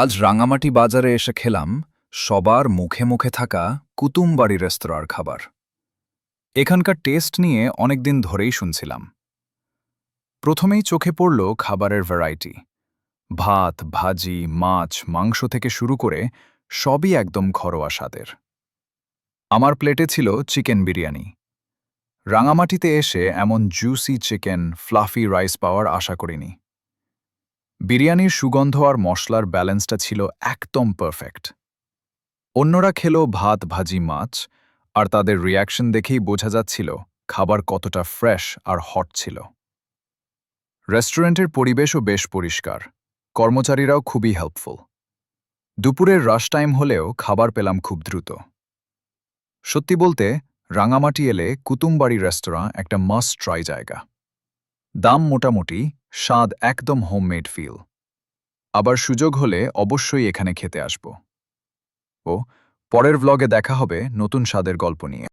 আজ রাঙামাটি বাজারে এসে খেলাম সবার মুখে মুখে থাকা কুতুমবাড়ি রেস্তোরাঁর খাবার। এখানকার টেস্ট নিয়ে অনেকদিন ধরেই শুনছিলাম। প্রথমেই চোখে পড়ল খাবারের ভ্যারাইটি ভাত, ভাজি, মাছ, মাংস থেকে শুরু করে সবই একদম ঘরোয়া স্বাদের। আমার প্লেটে ছিল চিকেন বিরিয়ানি। রাঙামাটিতে এসে এমন জুসি চিকেন ফ্লাফি রাইস পাওয়ার আশা করিনি। বিরিয়ানির সুগন্ধ আর মশলার ব্যালেন্সটা ছিল একদম পারফেক্ট। অন্যরা খেলো ভাত, ভাজি, মাছ, আর তাদের রিয়াকশন দেখেই বোঝা যাচ্ছিল খাবার কতটা ফ্রেশ আর হট ছিল। রেস্টুরেন্টের পরিবেশও বেশ পরিষ্কার, কর্মচারীরাও খুবই হেল্পফুল। দুপুরের রাশ টাইম হলেও খাবার পেলাম খুব দ্রুত। সত্যি বলতে, রাঙামাটি এলে কুতুমবাড়ি রেস্তোরাঁ একটা মাস্ট ট্রাই জায়গা। দাম মোটামুটি স্বাদ একদম হোমমেড ফিল আবার সুযোগ হলে অবশ্যই এখানে খেতে আসব। ও, পরের ব্লগে দেখা হবে নতুন স্বাদের গল্প নিয়ে।